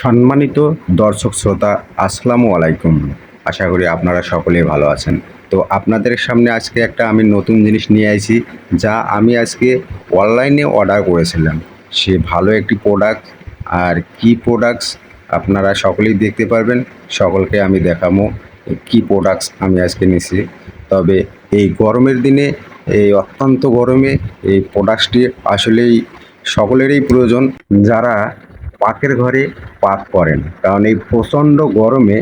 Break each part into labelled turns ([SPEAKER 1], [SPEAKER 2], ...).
[SPEAKER 1] সম্মানিত দর্শক শ্রোতা, আসসালামু আলাইকুম। আশা করি আপনারা সকলেই ভালো আছেন। তো আপনাদের সামনে আজকে একটা আমি নতুন জিনিস নিয়ে আইছি, যা আমি আজকে অনলাইনে অর্ডার করেছিলাম। সে ভালো একটি প্রোডাক্ট আর কি প্রোডাক্টস আপনারা সকলেই দেখতে পারবেন। সকলকে আমি দেখাবো কি প্রোডাক্টস আমি আজকে নিয়েছি তবে এই গরমের দিনে, এই অত্যন্ত গরমে এই প্রোডাক্টসটি আসলেই সকলেরই প্রয়োজন। যারা পাকের ঘরে পাক করেন। কারণ এই প্রচণ্ড গরমে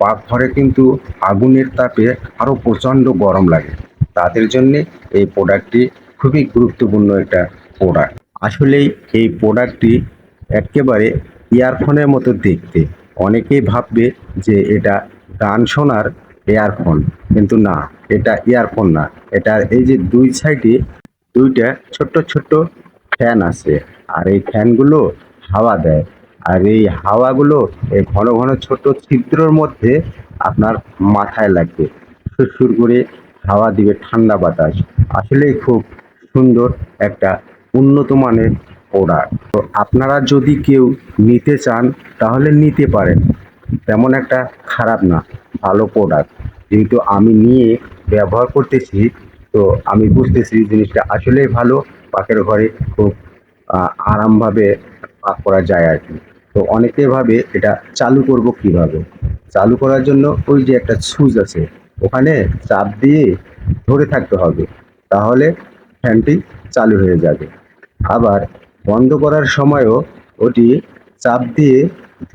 [SPEAKER 1] পাক ঘরে কিন্তু আগুনের তাপে আরও প্রচণ্ড গরম লাগে। তাদের জন্যে এই প্রোডাক্টটি খুবই গুরুত্বপূর্ণ একটা প্রোডাক্ট। আসলেই এই প্রোডাক্টটি একেবারে ইয়ারফোনের মতো দেখতে। অনেকেই ভাববে যে এটা গান শোনার ইয়ারফোন, কিন্তু না, এটা ইয়ারফোন না। এটার এই যে দুই সাইডে দুইটা ছোট্ট ছোট্ট ফ্যান আছে। আর এই ফ্যানগুলো হাওয়া দেয়। আর এই হাওয়াগুলো এই ঘন ঘন ছোট ছিদ্রর মধ্যে আপনার মাথায় লাগবে। সুরসুর করে হাওয়া দিবে ঠান্ডা বাতাস। আসলেই খুব সুন্দর একটা উন্নত মানের প্রোডাক্ট তো আপনারা যদি কেউ নিতে চান, তাহলে নিতে পারেন। তেমন একটা খারাপ না, ভালো প্রোডাক্ট যেহেতু আমি নিয়ে ব্যবহার করতেছি, তো আমি বুঝতেছি জিনিসটা আসলেই ভালো। পাকের ঘরে খুব আরামভাবে পাক করা যায় আর কি। তো অনেকে ভাবে এটা চালু করব কীভাবে? চালু করার জন্য ওই যে একটা সুইচ আছে, ওখানে চাপ দিয়ে ধরে থাকতে হবে, তাহলে ফ্যানটি চালু হয়ে যাবে। আবার বন্ধ করার সময়ও ওটি চাপ দিয়ে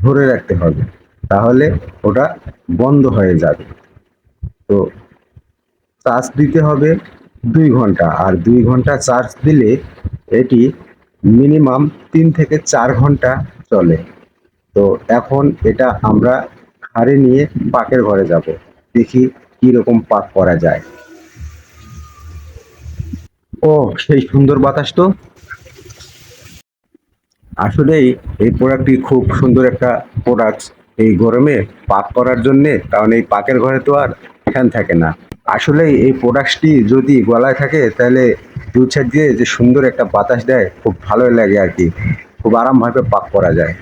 [SPEAKER 1] ধরে রাখতে হবে, তাহলে ওটা বন্ধ হয়ে যাবে। তো চার্জ দিতে হবে দুই ঘণ্টা, আর দুই ঘণ্টা চার্জ দিলে এটি মিনিমাম তিন থেকে চার ঘণ্টা চলে। তো এখন এটা আমরা ঘাড়ে নিয়ে পাকের ঘরে যাব। দেখি রকম পাক করা যায়। ও, সেই সুন্দর বাতাস তো। আসলেই এই প্রোডাক্টটি খুব সুন্দর একটা প্রোডাক্ট এই গরমে পাক করার জন্যে, কারণ এই পাকের ঘরে তো আর ফ্যান থাকে না। আসলে এই প্রোডাক্টটি যদি গলায় থাকে, তাহলে দু সাইড দিয়ে যে সুন্দর একটা বাতাস দেয়, খুব ভালো লাগে আর কি। খুব আরামভাবে পাক করা যায়।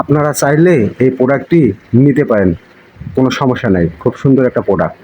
[SPEAKER 1] আপনারা চাইলে এই প্রোডাক্টটি নিতে পারেন, কোনো সমস্যা নাই, খুব সুন্দর একটা প্রোডাক্ট